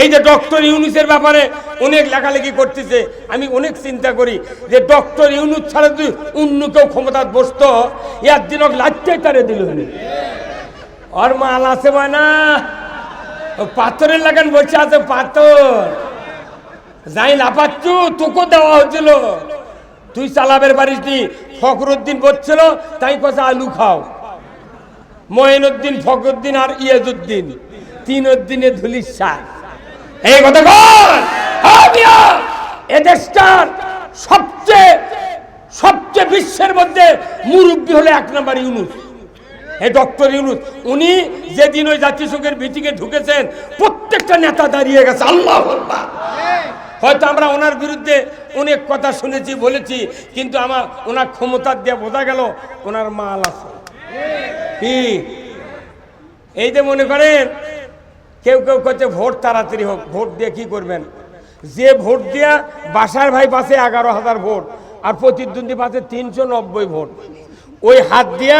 এই যে ডক্টর ইউনুসের ব্যাপারে অনেক লেখালেখি করতেছে, আমি অনেক চিন্তা করি যে ডক্টর ইউনুস ছাড়া যদি অন্য কেউ ক্ষমতা বসতো এর দিন লাচ্চাই তারে দিল আর মাল আছে না। পাথরের লাগান বসে আছে পাথর। যাই লাপাচ্ছু তোকে দেওয়া হয়েছিল। তুই পারিস নি, ফখরুদ্দিন বলছিল, তাই কথা আলু খাও। মহিনুদ্দিন ফখরুদ্দিন আর ইয়াজুদ্দিন তিন উদ্দিনে ধুলির সার এই কথা হ্যাঁ মিয়া, এ দেশটার সবচেয়ে সবচেয়ে বিশ্বের মধ্যে মুরব্বী হলে এক নাম্বার ইউনুস। এই ডক্টর ইউনুস উনি যেদিন ওই জাতিসংঘের মিটিংয়ে ঢুকেছেন প্রত্যেকটা নেতা দাঁড়িয়ে গেছে আল্লাহ হয়তো আমরা ওনার বিরুদ্ধে অনেক কথা শুনেছি বলেছি কিন্তু আমার ওনার ক্ষমতা দিয়ে বোঝা গেল ওনার মাল আছে। কি? এই যে মনে করেন কেউ কেউ করছে ভোট তাড়াতাড়ি হোক, ভোট দিয়ে কি করবেন? যে ভোট দিয়া বাসার ভাই পাশে এগারো হাজার ভোট আর প্রতিদ্বন্দ্বী পাশে তিনশো নব্বই ভোট। ওই হাত দিয়া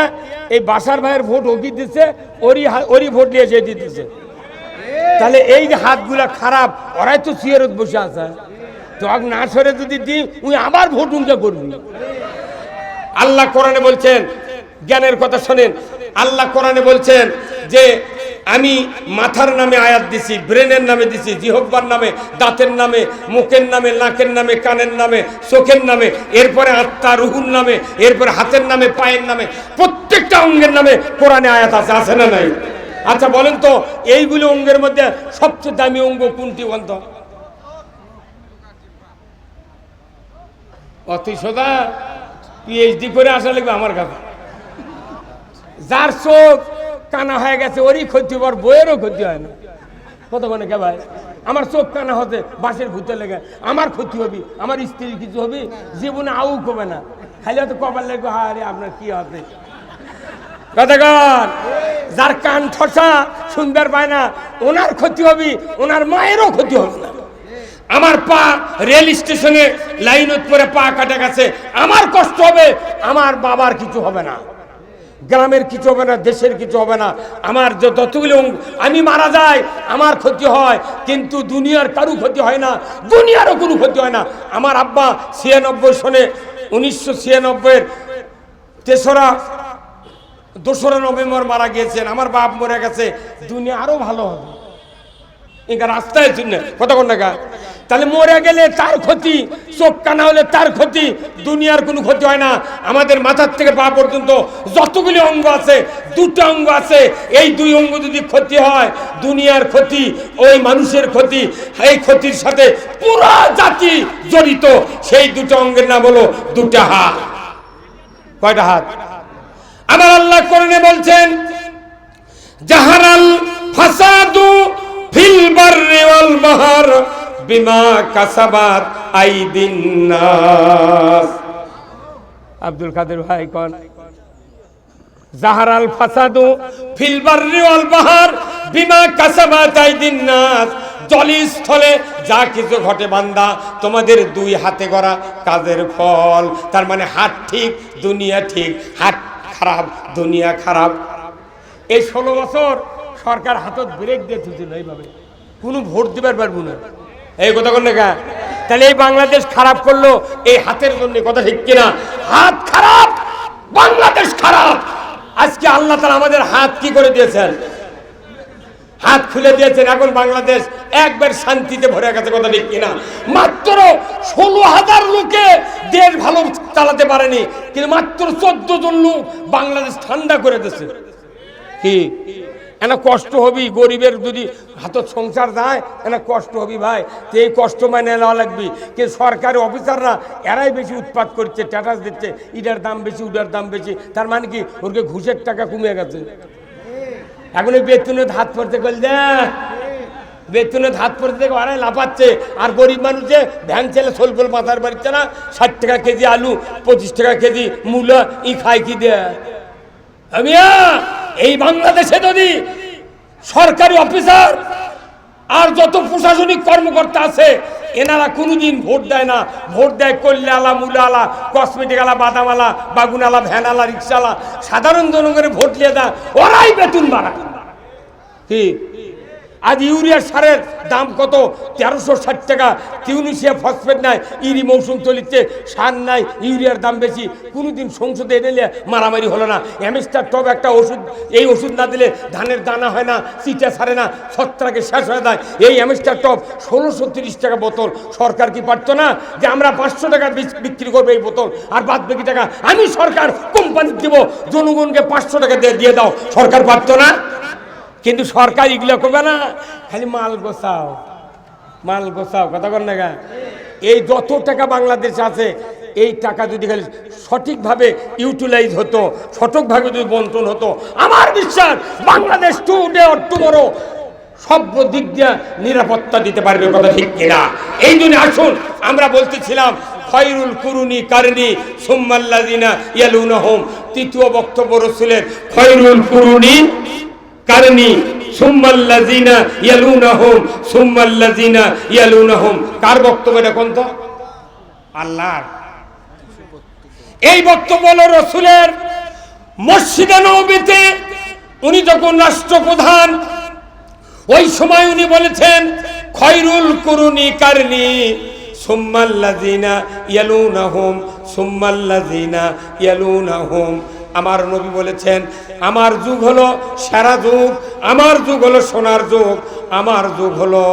এই বাসার ভাইয়ের ভোট ওকি দিচ্ছে ওরই ওরই ভোট নিয়ে সে দিতেছে তাহলে এই যে হাতগুলা খারাপ, ওরাই তো চেয়ারত বসে আছে। তোক না সরে যদি দিই উনি আবার ভোট উনকে করবি। আল্লাহ কোরআনে বলছেন, জ্ঞানের কথা শোনেন। আল্লাহ কোরআনে বলছেন যে আমি মাথার নামে আয়াত দিছি, ব্রেনের নামে দিছি জিহব্বার নামে, দাঁতের নামে, মুখের নামে, নাকের নামে, কানের নামে, চোখের নামে, এরপরে আত্মা, রুহুর নামে, এরপরে হাতের নামে, পায়ের নামে, প্রত্যেকটা অঙ্গের নামে কোরআনে আয়াত আছে আছে না নাই? আচ্ছা বলেন তো, এইগুলো অঙ্গের মধ্যে সবচেয়ে দামি অঙ্গ কোনটি বন্ধ অতি সোদা পিএইচডি করে আসা লাগবে আমার কাছে। যার চোখ কানা হয়ে গেছে, ওরই ক্ষতি হবার বইয়েরও ক্ষতি হয় না। কত মানে কে ভাই? আমার চোখ কানা হতে বাসের ভূতে লেগে। আমার ক্ষতি হবি, আমার স্ত্রীর কিছু হবি, জীবনে আউ কবে না। খালি হয়তো কবার লেগে হারে আপনার কি হবে? যার কান ঠসা সুন্দর পায় না, ওনার ক্ষতি হবি, ওনার মায়েরও ক্ষতি হবে না। আমার পা রেল স্টেশনে লাইন পরে পা কাটা গেছে, আমার কষ্ট হবে, আমার বাবার কিছু হবে না। গ্রামের কিছু হবে না, দেশের কিছু হবে না। আমার যতগুলো আমি মারা যাই, আমার ক্ষতি হয়, কিন্তু দুনিয়ার কারু ক্ষতি হয় না, দুনিয়ারও কোনো ক্ষতি হয় না। আমার আব্বা ছিয়ানব্বই সনে, উনিশশো ছিয়ানব্বইয়ের তেসরা, দোসরা নভেম্বর মারা গিয়েছেন। আমার বাপ মরে গেছে, দুনিয়া আরও ভালো হবে। এখানে রাস্তায় চিনে কতক্ষণ টাকা তাহলে মরে গেলে তার ক্ষতি, চোখ কানা হলে তার ক্ষতি, দুনিয়ার কোনো ক্ষতি হয় না। আমাদের মাথার থেকে পা পর্যন্ত যতগুলি অঙ্গ আছে, দুটো অঙ্গ আছে, এই দুই অঙ্গ যদি ক্ষতি হয়, দুনিয়ার ক্ষতি, ওই মানুষের ক্ষতি, এই ক্ষতির সাথে পুরো জাতি জড়িত। সেই দুটো অঙ্গের নাম হলো দুটা হাত। কয়টা হাত? আমার আল্লাহ করণে বলছেন জাহারাল ফাসাদু ফিল বাররি ওয়াল বাহর। বিমা কাসাবাত আইদিন আব্দুল কাদের ভাই কোন, জাহারাল ফাসাদু ফিল বাররি ওয়াল বাহর, বিমা কাসাবাত আইদিন নাস জলস্থলে যা কিছু ঘটে বান্দা, তোমাদের দুই হাতে করা কাজের ফল। তার মানে হাত ঠিক, দুনিয়া ঠিক, হাত খারাপ, দুনিয়া খারাপ। এই ষোলো বছর সরকার হাতত ব্রেক দিয়ে তুলছিল এইভাবে। কোনো ভোট দিবার পারব না। এই কথা কোন দেখা তাহলে এই বাংলাদেশ খারাপ করল, এই হাতের জন্য কথা ঠিক কিনা? হাত খারাপ, বাংলাদেশ খারাপ। আজকে আল্লাহ তালা আমাদের হাত কি করে দিয়েছেন? হাত খুলে দিয়েছেন এখন বাংলাদেশ, একবার শান্তিতে ভরে গেছে কথা ঠিক কিনা? মাত্র ষোলো হাজার লোকে দেশ ভালো চালাতে পারেনি, কিন্তু মাত্র চোদ্দ জন লোক বাংলাদেশ ঠান্ডা করে দিয়েছে। কি? এনা কষ্ট হবি, গরিবের যদি হাতত সংসার যায়, এনা কষ্ট হবি ভাই। তো এই কষ্ট মানে নেওয়া লাগবি। কে সরকারি অফিসাররা এরাই বেশি উৎপাত করছে স্ট্যাটাস দিচ্ছে, ইটার দাম বেশি, উটার দাম বেশি। তার মানে কি? ওরকে ঘুষের টাকা কমে গেছে। এখন ওই বেতনের হাত পড়তে করলে বেতনের হাত পড়তে দেখে ওরাই লাফাচ্ছে। আর গরিব মানুষে ভ্যান ছেলে সোলফোল মাথার বাড়িচ্ছে না, ষাট টাকা কেজি আলু, পঁচিশ টাকা কেজি মূলা, ই খায় কি দেয়? এই বাংলাদেশে যদি সরকারি অফিসার আর যত প্রশাসনিক কর্মকর্তা আছে, এনারা কোনোদিন ভোট দেয় না। ভোট দেয় কল্যালা মুলালা, কসমেটিকালা আলা কসমেটিক আলা বাদাম আলা বাগুন আলা ভ্যান আলা রিক্সাওয়ালা সাধারণ জনগণের ভোট নিয়ে দেয়, ওরাই বেতন বাড়ায়। কি? আজ ইউরিয়া সারের দাম কত? তেরোশো ষাট টাকা। টিউনিশিয়া ফসফেট নাই, ইরি মৌসুম চলিচ্ছে, সার নাই, ইউরিয়ার দাম বেশি। কোনোদিন সংসদে এনে মারামারি হলো না। অ্যামিস্টার টপ একটা ওষুধ, এই ওষুধ না দিলে ধানের দানা হয় না চিটা সারে না, ছত্রাকে শেষ হয়ে যায়। এই অ্যামিস্টার টপ ষোলোশো তিরিশ টাকা বোতল। সরকার কি পারতো না যে আমরা পাঁচশো টাকা বিক্রি করব এই বোতল? আর বাদ বাকি টাকা আমি সরকার কোম্পানি দেব। জনগণকে পাঁচশো টাকা দিয়ে দিয়ে দাও। সরকার পারতো না? কিন্তু সরকার এগুলো করবে না। খালি মাল গোছাও মাল গোছাও, কথা কর না? এই যত টাকা বাংলাদেশে আছে, এই টাকা যদি খালি সঠিকভাবে ইউটিলাইজ হতো, সঠিকভাবে যদি বন্টন হতো, আমার বিশ্বাস বাংলাদেশ টুডে অর টুমোরো সব দিক দিয়ে নিরাপত্তা দিতে পারবে, কথা ঠিক কিনা? এই জন্য আসুন, আমরা বলতেছিলাম, খয়রুল কুরুনি কারণি সুম্মাল্লাদিনা ইয়ালুনাহুম। তৃতীয় বক্তব্য রসুলের, খয়রুল কুরুনি কারণি। সুম্মাল্লাযিনা ইয়ালুনাহুম সুম্মাল্লাযিনা ইয়ালুনাহুম। কার বক্তব্য এটা কোন তো? আল্লাহর। এই বক্তব্য হলো রসুলের মসজিদে নবীতে উনি যখন রাষ্ট্রপ্রধান, ওই সময় উনি বলেছেন, খয়রুল কুরুনি কারনি সুম্মাল্লাযিনা ইয়ালুনাহুম সুম্মাল্লাযিনা ইয়ালুনাহুম। আমার নবী বলেছেন, আমার যুগ হলো সেরা যুগ, আমার যুগ হলো সোনার যুগ, আমার যুগ হলো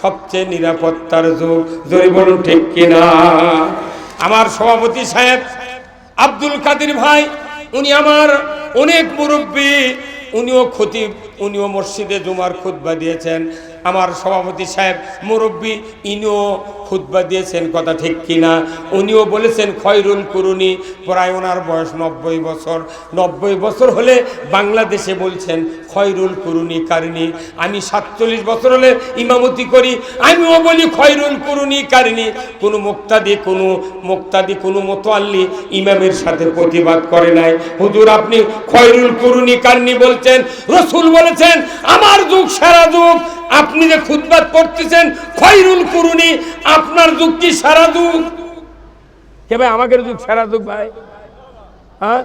সবচেয়ে নিরাপত্তার যুগ। জয় বলুন ঠিক কিনা? আমার সভাপতি সাহেব আব্দুল কাদির ভাই, উনি আমার অনেক মুরব্বী, উনিও খতিব, উনিও মসজিদে জুমার খুতবা দিয়েছেন। আমার সভাপতি সাহেব মুরব্বী, ইনিও খুতবা দিয়েছেন কথা ঠিক কিনা? উনিও বলেছেন খয়রুল কুরুনি। প্রায় ওনার বয়স নব্বই বছর। নব্বই বছর হলে বাংলাদেশে বলছেন খয়রুল কুরুনি কারিনি আমি সাতচল্লিশ বছর হলে ইমামতি করি, আমিও বলি খয়রুল কুরুনি কারিনি কোনো মুক্তাদি কোনো মুক্তাদি, কোনো মোতোয়াল্লি ইমামের সাথে প্রতিবাদ করে নাই। হুজুর, আপনি খয়রুল কুরুনি কারনি বলছেন, রসুল বলেছেন, আমার যুগ, সারা যুগ আপনি যে খুদবাত করতেছেন, খয়রুল কুরুনি আপনার যুগ কি সারা যুগ? কে ভাই, আমাদের যুগ সারা যুগ ভাই? হ্যাঁ?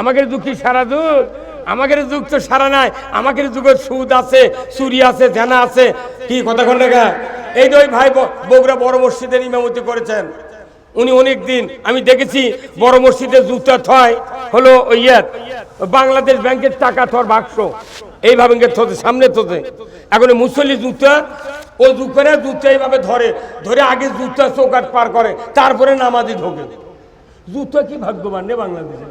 আমাদের যুগ কি সারা যুগ? আমাদের যুগ তো সারা নাই। আমাদের যুগের সুদ আছে, চুরি আছে, জেনা আছে। কি কথা কোন দেখা এই ওই ভাই বগুড়া বড় মসজিদের ইমামতি করেছেন, উনি অনেক দিন আমি দেখেছি, বড় মসজিদে জুতা থয়, হলো ইয়ার বাংলাদেশ ব্যাংকের টাকা থর বাক্স। এইভাবে থতে, সামনে থতে। এখন মুসল্লি জুতা, ও জুকরে জুতা এইভাবে ধরে ধরে আগে জুতা চৌকাট পার করে, তারপরে নামাজি ঢোকে। জুতো কি ভাগ্যবান রে বাংলাদেশে।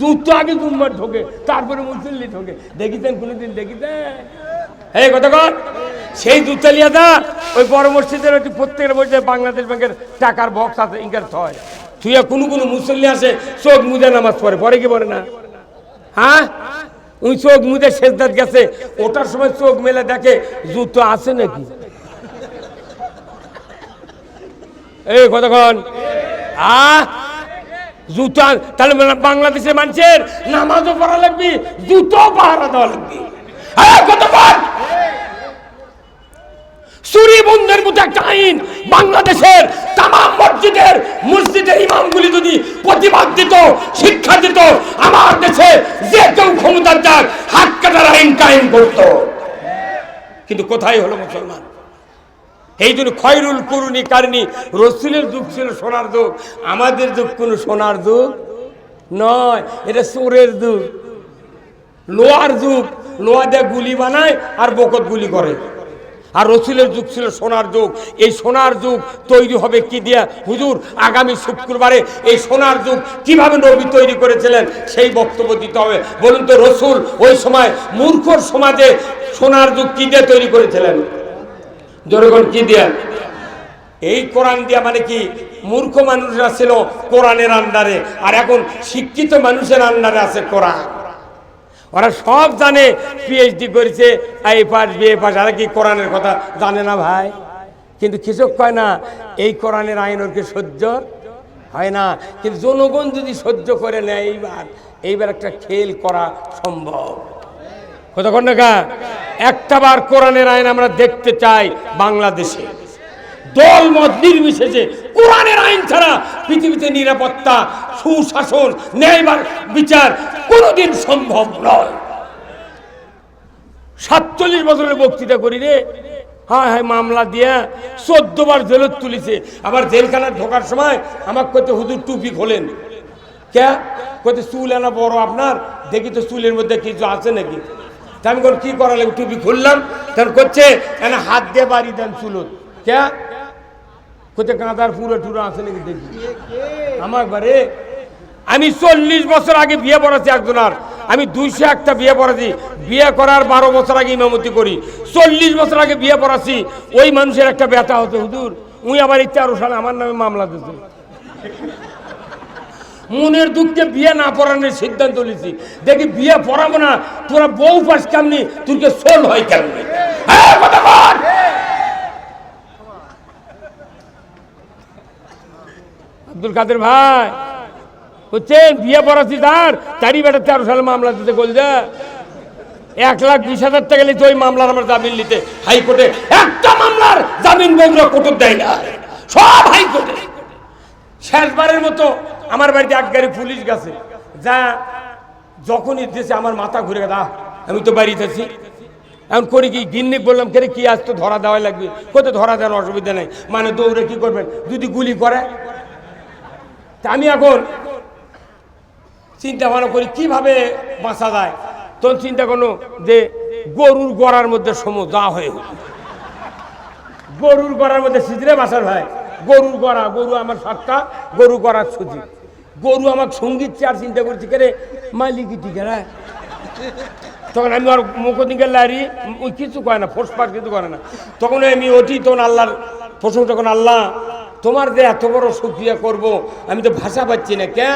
জুতো আগে জুম্মার ঢোকে, তারপরে মুসল্লি ঢোকে। দেখিতেন কোনোদিন দেখিতেন এই কথা কর সেই জুতালিয়া দা ওই বড় মসজিদের প্রত্যেকের মধ্যে বাংলাদেশ ব্যাংকের টাকার বক্স আছে ইনকার থয় তুই কোনো কোনো মুসল্লি আসে, চোখ মুজা নামাজ পড়ে, পরে কি পড়ে না? হ্যাঁ? উনি চোখ মুদে শেষদাত গেছে। ওটার সময় চোখ মেলে দেখে, জুতো আছে নাকি? এই কতক্ষণ আ জুতা তাহলে বাংলাদেশের মানুষের নামাজও পড়া লাগবে জুতো পাহারা দেওয়া লাগবে। কতক্ষণ চুরি বন্ধের মতো একটা আইন। বাংলাদেশের তামাম মসজিদের মসজিদের ইমামগুলি যদি প্রতিবাদ দিত, শিক্ষা দিত, আমার দেশে যে কেউ ক্ষমতার যাক হাত কাটার আইন কায়েম করত। কিন্তু কোথায় হলো মুসলমান? এই জন্য খয়রুল করুনি কারণি, রসুলের যুগ ছিল সোনার যুগ। আমাদের যুগ কোনো সোনার যুগ নয়, এটা চোরের যুগ। লোহার যুগ, লোহা দিয়ে গুলি বানায় আর বকত গুলি করে। আর রসুলের যুগ ছিল সোনার যুগ। এই সোনার যুগ তৈরি হবে কি দিয়া? হুজুর, আগামী শুক্রবারে এই সোনার যুগ কীভাবে নবী তৈরি করেছিলেন সেই বক্তব্য দিতে হবে। বলুন তো, রসুল ওই সময় মূর্খর সমাজে সোনার যুগ কি দিয়ে তৈরি করেছিলেন? জনগণ কি দিয়া? এই কোরআন দিয়া মানে কি? মূর্খ মানুষরা ছিল কোরআনের আন্ডারে, আর এখন শিক্ষিত মানুষের আন্ডারে আছে কোরআন। ওরা সব জানে পিএইচডি করেছে এই পাস বিএ পাস আর কি কোরআনের কথা জানে না ভাই? কিন্তু কৃষক কয় না, এই কোরআনের আইন ওরকে সহ্য? হয় না। কিন্তু জনগণ যদি সহ্য করে নেয়, এইবার এইবার একটা খেল করা সম্ভব। কতক্ষণ টাকা একটা বার কোরআনের আইন আমরা দেখতে চাই বাংলাদেশে। দল মত নির্বিশেষে কোরআনের আইন ছাড়া পৃথিবীতে নিরাপত্তা, সুশাসন, ন্যায়বার বিচার কোনোদিন সম্ভব নয়। সাতচল্লিশ বছরের বক্তৃতা করি রে। হ্যাঁ হ্যাঁ মামলা দিয়া চোদ্দ বার জেলত তুলিছে। আবার জেলখানা ঢোকার সময় আমার কত হুজুর টুপি খোলেন। কে কত চুল এনা বড় আপনার? দেখি তো চুলের মধ্যে কিছু আছে নাকি? তা আমি কি করা লাগবে? টুপি খুললাম। তখন করছে এনা হাত দিয়ে বাড়ি দেন চুলত। কে কোথায় কাঁদার পুরো টুরো আছে নাকি দেখি? আমার বারে আমি চল্লিশ বছর আগে বিয়ে পড়াচ্ছি একজনের। আমি দুইশো একটা বিয়ে পড়াচ্ছি বিয়ে করার বারো বছর আগে ইমামতি করি। চল্লিশ বছর আগে বিয়ে পড়াচ্ছি ওই মানুষের একটা ব্যথা হতো হুজুর। উই আবার তেরো সালে আমার নামে মামলা দিতে মনের দুঃখে বিয়ে না পড়ানোর সিদ্ধান্ত নিয়েছি। দেখি বিয়ে পড়াবো না তোরা বউ পাস কেমনি? তোরকে সোল হয় কেমনি হ্যাঁ, কথা বল। আব্দুল কাদের ভাই। হচ্ছেন বিয়ে পড়াচ্ছি তার। চারি বেটা তেরো সালে মামলা দিতে গোলজা এক লাখ বিশ হাজার টাকা নিতে ওই মামলার আমার জামিন নিতে। হাইকোর্টে একটা মামলার জামিন বগুড়া কোর্ট দেয় না। সব হাইকোর্টে। শেষবারের মতো আমার বাড়িতে এক গাড়ি পুলিশ গেছে। যা যখনই দিয়েছে আমার মাথা ঘুরে গেছে আমি তো বাড়িতে আছি। এখন করি কি? গিন্নি বললাম কেন কি আজ তো ধরা দেওয়া লাগবে? কোথাও ধরা দেওয়ার অসুবিধা নেই। মানে দৌড়ে কি করবেন? যদি গুলি করে তা আমি এখন চিন্তা ভাবনা করি, কীভাবে বাঁচা যায়? তখন চিন্তা করল যে গরুর গড়ার মধ্যে সম যা হয়ে। গরুর গড়ার মধ্যে সিজরে বাসার ভাই। গরুর গড়া, গরু আমার সাতটা গরু গড়ার সুজি গরু আমার সংগীত চার চিন্তা করছি কে রে মালিকি রে তখন আমি আর মুখ দিকে লারি কিছু করে না ফোসপাট কিছু করে না। তখন আমি ওটি তখন আল্লাহর প্রশংসা তখন আল্লাহ তোমার যে এত বড় সুক্রিয়া করব, আমি তো ভাষা পাচ্ছি না, কে?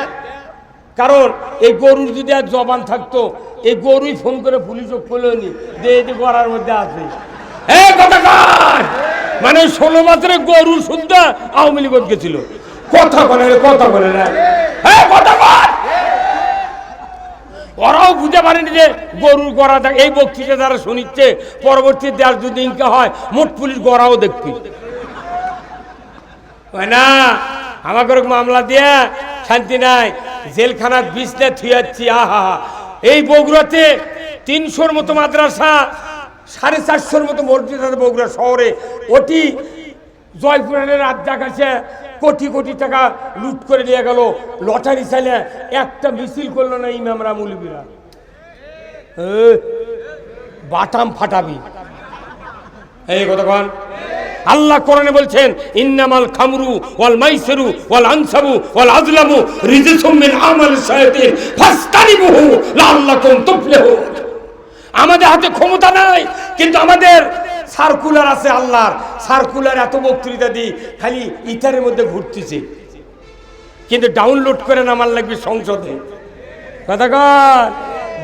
কারণ এই গরুর যদি আর জবান থাকতো, এই গরুই ফোন করে পুলিশও খোলেনি যে এটি গড়ার মধ্যে আছে! মানে ষোলো বছরে গরু শুদ্ধ আওয়ামী লীগ গেছিল। কথা বলে কথা বলে না! ওরাও বুঝতে পারেনি যে গরুর গড়া থাকে এই বক্তৃতা যারা শুনিচ্ছে, পরবর্তী দেশ যদি হয়, মোট পুলিশ গড়াও দেখবি। না আমাকে মামলা দিয়ে শান্তি নাই জেলখানার বিছনে থুয়াচ্ছি আহা। এই বগুড়াতে তিনশোর মতো মাদ্রাসা, সাড়ে চারশোর মতো মসজিদ আছে বগুড়া শহরে। ওটি জয়পুরের রাজ্যা কাছে কোটি কোটি টাকা লুট করে নিয়ে গেল। লটারি চাইলে একটা মিছিল করল না ইমামরা মুলবিরা বাটাম ফাটাবি। এই কতক্ষণ আল্লাহ কোরআনে বলছেন, ইন্নামাল খামরু ওয়াল মাইসিরু ওয়াল আনসাবু ওয়াল আজলামু রিজিসুম মিন আমাল শায়াতিন ফাস্তানিবুহু লাআল্লাকুম তুফলিহুন। আমাদের হাতে ক্ষমতা নাই, কিন্তু আমাদের সার্কুলার আছে আল্লাহর। সার্কুলার এত বক্তৃতা দিই, খালি ইটারের মধ্যে ঘুরতেছে। কিন্তু ডাউনলোড করে নামার লাগবে সংসদে। কথা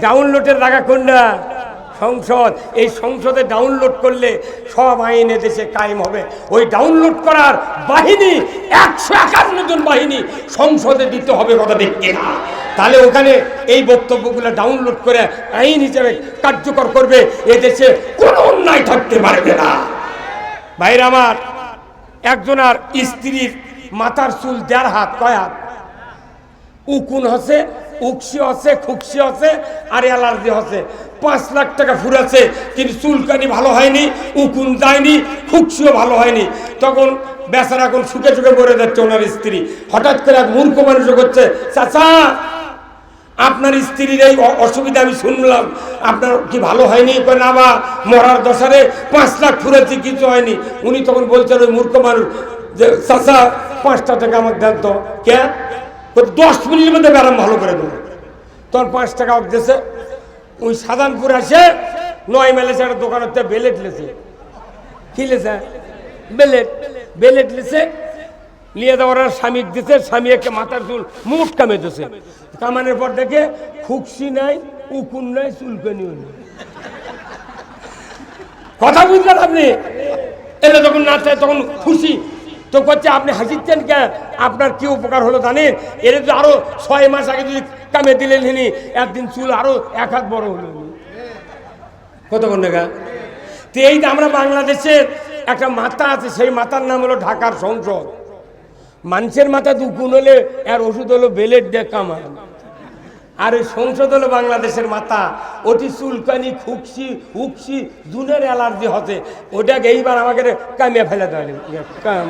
ডাউনলোডের জায়গা কোনটা? সংসদ, এই সংসদে ডাউনলোড করলে সব আইন দেশে কায়েম হবে। ওই ডাউনলোড করার বাহিনী, একশো একান্ন জন বাহিনী সংসদে দিতে হবে কথা দেখতে তাহলে ওখানে এই বক্তব্যগুলো ডাউনলোড করে আইন হিসেবে কার্যকর করবে, এদেশে কোনো অন্যায় থাকতে পারবে না। ভাইরা আমার, একজন আর স্ত্রীর মাথার চুল দেড় হাত, কয় হাত? উকুন হচ্ছে উকসি আছে খুকসি আছে আর অ্যালার্জি আছে পাঁচ লাখ টাকা ফুরাছে, কিন্তু চুলকানি ভালো হয়নি, উকুন যায়নি, খুকসিও ভালো হয়নি। তখন বেচারা এখন সুখে সুখে পড়ে যাচ্ছে ওনার স্ত্রী। হঠাৎ করে এক মূর্খ মানুষ করছে চাচা, আপনার স্ত্রীর এই অসুবিধা আমি শুনলাম। আপনার কি ভালো হয়নি? না বা মরার দশারে পাঁচ লাখ ফুরেছে, কিছু হয়নি। উনি তখন বলছেন ওই মূর্খ মানুষ যে, চাচা, পাঁচটা টাকা আমাকে দেন তো। কে? বলছে, দশ মিনিটের মধ্যে ব্যারাম ভালো করে দেবো। তখন পাঁচ টাকা দিয়েছে। ওই সাধারণপুর আসে নয় মেলে একটা দোকানের থেকে বেলেট লেছে। কি লেছে? বেলেট। বেলেট লেছে। নিয়ে যাওয়ার স্বামীক দিছে স্বামী একে মাথার চুল মুখ কামে দিছে। কামানোর পর দেখে খুকসি নাই উকুন নাই চুলকানিও নেই। কথা বুঝলেন আপনি? এটা যখন নাচে তখন খুশি। তো করছে আপনি হাসিচ্ছেন কে? আপনার কি উপকার হলো জানেন? এর যদি আরও ছয় মাস আগে যদি কামে দিলেন হিনি একদিন চুল আরও এক হাত বড় হলো। কতক্ষণ দেখা তো এই যে আমরা বাংলাদেশের একটা মাথা আছে, সেই মাথার নাম হলো ঢাকার সংসদ। মানুষের মাথা দুকুন হলে এর ওষুধ হলো বেলেট দিয়ে কামান। আর ওই সংসদ হলো বাংলাদেশের মাথা। ওটি চুলকানি, খুকসি উকসি জুনের অ্যালার্জি হতে। ওটাকে এইবার আমাকে কামিয়ে ফেলে কাম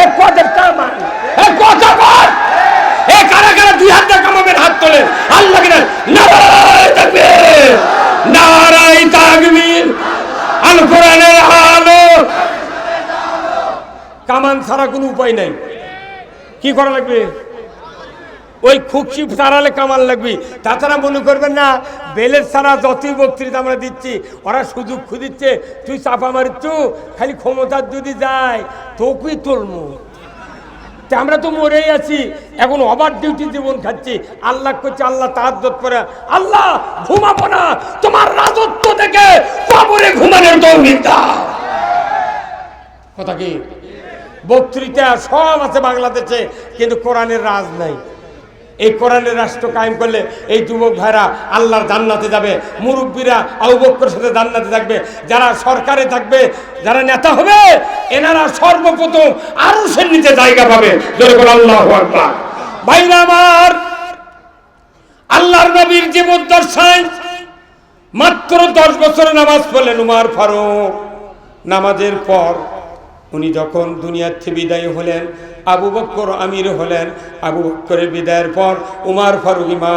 এ কদের কামান এ কত কর এ কারা কারা দুই হাত কামাবেন, হাত তোলে আল্লাহ কিনা নারায় তাকবীর নারায় তাকবীর। আল কোরআনের আলো। কামান ছাড়া কোনো উপায় নাই। কি করা লাগবে? ওই খুকসি সারালে কামাল লাগবে। তাছাড়া মনে করবেন না, বেলের সারা যতই বক্তৃতা আমরা দিচ্ছি, ওরা সুযোগ খুঁজিচ্ছে, তুই চাপা মারিচ্ছ খালি ক্ষমতার যদি যায়, তোকেই তুলমু। আমরা তো মরেই আছি, এখন ওভার ডিউটি জীবন খাচ্ছি। আল্লাহ করছে, আল্লাহ তার করে। আল্লাহ, ঘুমাবো না, তোমার রাজত্ব থেকে কবরে ঘুমানোর দাও। কথা কি? বক্তৃতা সব আছে বাংলাদেশে, কিন্তু কোরআনের রাজ নাই। এই কোরআনের রাষ্ট্র কায়েম করলে এই যুবক ভাইরা আল্লাহর জান্নাতে যাবে। মুরব্বীরা আউবক্কর সাথে জান্নাতে থাকবে। যারা সরকারে থাকবে, যারা নেতা হবে, এনারা সর্বপ্রথম আরও সে নিচে জায়গা পাবে। আল্লাহ ভাইরা আমার, আল্লাহর নবীর জীবন দর্শায় মাত্র দশ বছর নামাজ পড়লেন উমার ফারুক, নামাজের পর উনি যখন দুনিয়ার থেকে বিদায় হলেন, আবু বক্কর আমির হলেন, আবু বক্করের বিদায়ের পর উমার ফারুক ইমা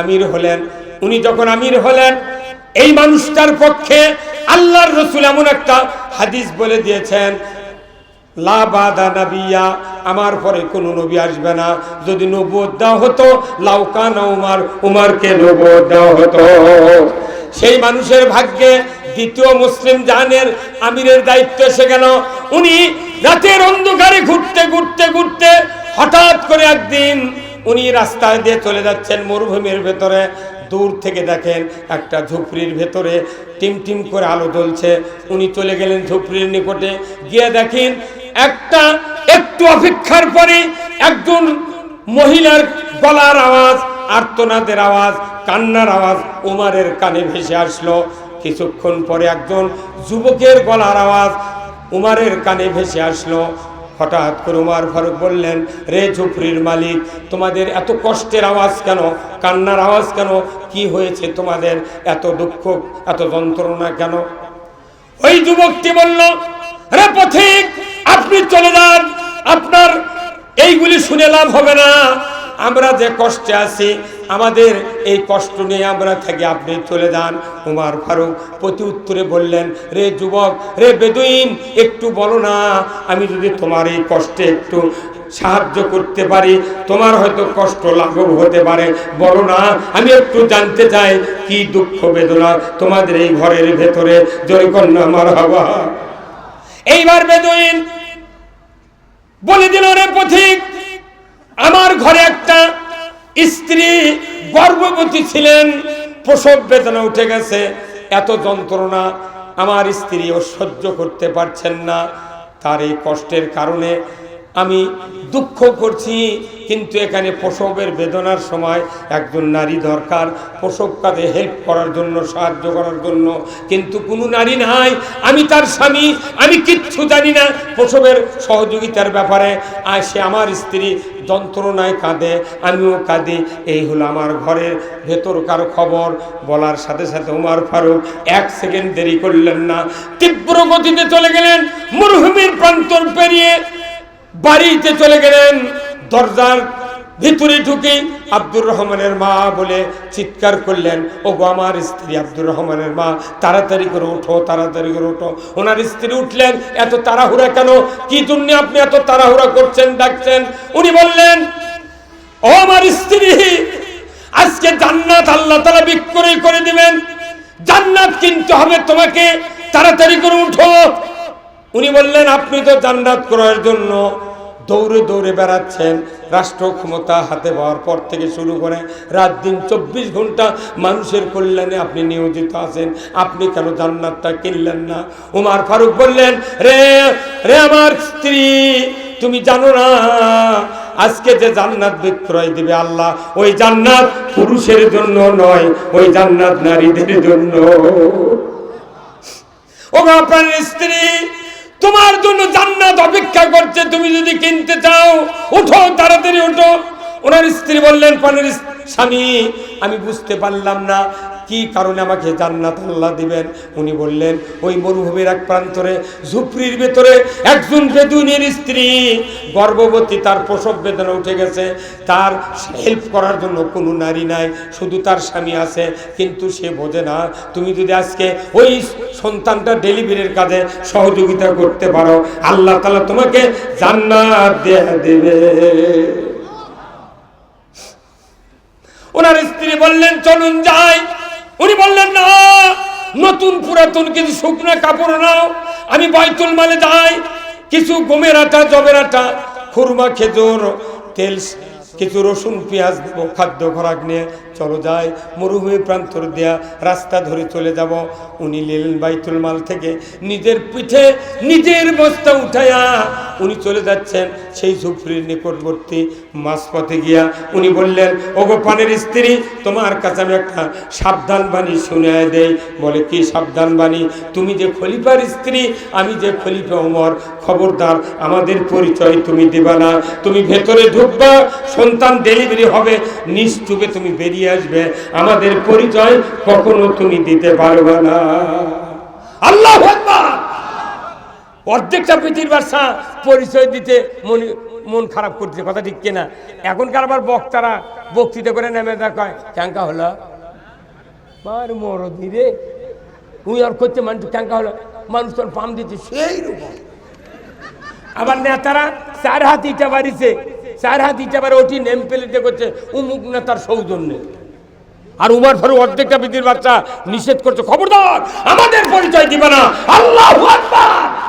আমির হলেন। উনি যখন আমির হলেন, এই মানুষটার পক্ষে আল্লাহর রসুল এমন একটা হাদিস বলে দিয়েছেন, লা বাদা নাবিয়া, আমার পরে কোনো নবী আসবে না। যদি নবুয়ত দেওয়া হতো লাউকানা উমার, উমারকে নবুয়ত দেওয়া হতো। সেই মানুষের ভাগ্যে দ্বিতীয় মুসলিম জাহানের আমিরের দায়িত্ব এসে গেল উনি রাতের অন্ধকারে ঘুরতে ঘুরতে ঘুরতে হঠাৎ করে একদিন উনি রাস্তায় দিয়ে চলে যাচ্ছেন মরুভূমির ভেতরে। দূর থেকে দেখেন একটা ঝুপড়ির ভেতরে টিম টিম করে আলো জ্বলছে। উনি চলে গেলেন ঝুপড়ির নিকটে। গিয়ে দেখেন একটা একটু অপেক্ষার পরে একজন মহিলার গলার আওয়াজ, আর্তনাদের আওয়াজ, কান্নার আওয়াজ উমারের কানে ভেসে আসলো। কিছুক্ষণ পরে একজন যুবকের গলার আওয়াজ উমারের কানে ভেসে আসলো। হঠাৎ করে উমার ফারুক বললেন, রে ঝুপড়ির মালিক, তোমাদের এত কষ্টের আওয়াজ কেন? কান্নার আওয়াজ কেন? কি হয়েছে তোমাদের? এত দুঃখ, এত যন্ত্রণা কেন? ওই যুবকটি বলল, রে পথিক, আপনি চলে যান। আপনার এইগুলি শুনে লাভ হবে না। আমরা যে কষ্টে আছি, আমাদের এই কষ্ট নিয়ে আমরা থাকি আপনি চলে যান। উমার ফারুক প্রতি উত্তরে বললেন, রে যুবক, রে বেদুইন, একটু বলো না, আমি যদি তোমার এই কষ্টে একটু সাহায্য করতে পারি, তোমার হয়তো কষ্ট লাঘব হতে পারে। বলো না, আমি একটু জানতে চাই, কি দুঃখ বেদনা তোমাদের এই ঘরের ভেতরে? জয় কন্যা আমার হওয়া। এইবার বেদুইন বলে দিল, রে পথিক আমার ঘরে একটা স্ত্রী গর্ভবতী ছিলেন, প্রসব বেদনা উঠে গেছে, এত যন্ত্রণা আমার স্ত্রীও সহ্য করতে পারছেন না। তার এই কষ্টের কারণে আমি দুঃখ করছি, কিন্তু এখানে প্রসবের বেদনার সময় একজন নারী দরকার। প্রসব কাজে হেল্প করার জন্য, সাহায্য করার জন্য। কিন্তু কোনো নারী নাই। আমি তার স্বামী, আমি কিচ্ছু জানি না প্রসবের সহযোগিতার ব্যাপারে। আর সে আমার স্ত্রী, যন্ত্রণায় কাঁদে, আমিও কাঁদি। এই হলো আমার ঘরের ভেতরকার খবর। বলার সাথে সাথে উমার ফারুক, এক সেকেন্ড দেরি করলেন না। তীব্র গতিতে চলে গেলেন। মরুভূমির প্রান্তর পেরিয়ে বাড়িতে চলে গেলেন। দরজার ভিতরে ঢুকে আব্দুর রহমানের মা বলে চিৎকার করলেন ও গো আমার স্ত্রী আব্দুর রহমানের মা, তাড়াতাড়ি করে ওঠো, তাড়াতাড়ি করে ওঠো। ওনার স্ত্রী উঠলেন, এত তাড়াহুড়া কেন? কি জন্য আপনি এত তাড়াহুড়া করছেন, ডাকছেন? উনি বললেন, ও আমার স্ত্রী, আজকে জান্নাত আল্লাহ তালা বিক্রয় করে দিবেন। জান্নাত কিনতে হবে তোমাকে, তাড়াতাড়ি করে উঠো। উনি বললেন, আপনি তো জান্নাত করার জন্য দৌড়ে দৌড়ে বেড়াচ্ছেন। রাষ্ট্র ক্ষমতা হাতে পাওয়ার পর থেকে শুরু করে রাত দিন চব্বিশ ঘণ্টা মানুষের কল্যাণে আপনি নিয়োজিত আছেন। আপনি কেন জান্নাতটা কিনলেন না? উমার ফারুক বললেন, রে রে আমার স্ত্রী, তুমি জানো না, আজকে যে জান্নাত বিক্রয় দিবে আল্লাহ, ওই জান্নাত পুরুষের জন্য নয়, ওই জান্নাত নারীদের জন্য। ও আপনার স্ত্রী তোমার জন্য জান্নাত অপেক্ষা করছে, তুমি যদি কিনতে চাও, উঠো, তাড়াতাড়ি উঠো। ওনার স্ত্রী বললেন, পানের স্বামী, আমি বুঝতে পারলাম না কি কারণে আমাকে জান্নাত আল্লাহ দিবেন? উনি বললেন, ওই মরুভূমির এক প্রান্তরে, ঝুপড়ির ভেতরে একজন বেদুইনের স্ত্রী গর্ভবতী, তার প্রসব বেদনা উঠে গেছে। তার হেল্প করার জন্য কোনো নারী নাই, শুধু তার স্বামী আছে। কিন্তু সে বোঝে না, তুমি যদি আজকে ওই সন্তানটা ডেলিভারির কাজে সহযোগিতা করতে পারো, আল্লাহ তালা তোমাকে জান্নাত দিয়ে দেবে। ওনার স্ত্রী বললেন, চলুন না নতুন পুরাতন কিছু শুকনো কাপড় নাও। আমি বাইতুল মালে যাই। কিছু গমের আটা, জবের আটা, খুরমা, খেজুর, তেল, কিছু রসুন, পেঁয়াজ দেবো, খাদ্য খোরাক নিয়ে। চলো যাই। মরুভূমি প্রান্তর দেয়া রাস্তা ধরে চলে যাব। উনি নিলেন বাইতুল মাল থেকে নিজের পিঠে নিজের বস্তা উঠাইয়া উনি চলে যাচ্ছেন সেই ঝুপড়ির নিকটবর্তী মাঝপথে গিয়া। উনি বললেন, ওগো পানের স্ত্রী, তোমার কাছে আমি একটা সাবধান বাণী শুনে দেই। বলে, কি সাবধান বাণী? তুমি যে খলিফার স্ত্রী, আমি যে খলিফা ওমর খবরদার, আমাদের পরিচয় তুমি দিবা না। তুমি ভেতরে ঢুকবা, সন্তান ডেলিভারি হবে নিশ্চুপে তুমি বেরিয়ে আসবে, আমাদের পরিচয় কখনো তুমি দিতে পারবে না। আল্লাহ অর্ধেকটা পৃথিবীর বাসা পরিচয় দিতে মন মন খারাপ করছে, কথা ঠিক কিনা? এখনকার আবার বক্তারা বক্তৃতা করে নেমে দেখায় ক্যাঙ্কা হলো? মার মরদি রে তুই আর করছে মানুষ ক্যাঙ্কা হলো। মানুষ তোর পাম দিচ্ছে, সেই রকম। আবার নেতারা চার হাত ইটা বাড়িছে চার হাত ইটা পারে, ওটি নেম প্লেটে করছে। উমুক নেতার সৌজন্যে। আর উমার ফারুক অর্ধেকটা বৃদ্ধির বাচ্চা নিষেধ করছে। খবরদার, আমাদের পরিচয় দিবে না। আল্লাহ আকবার!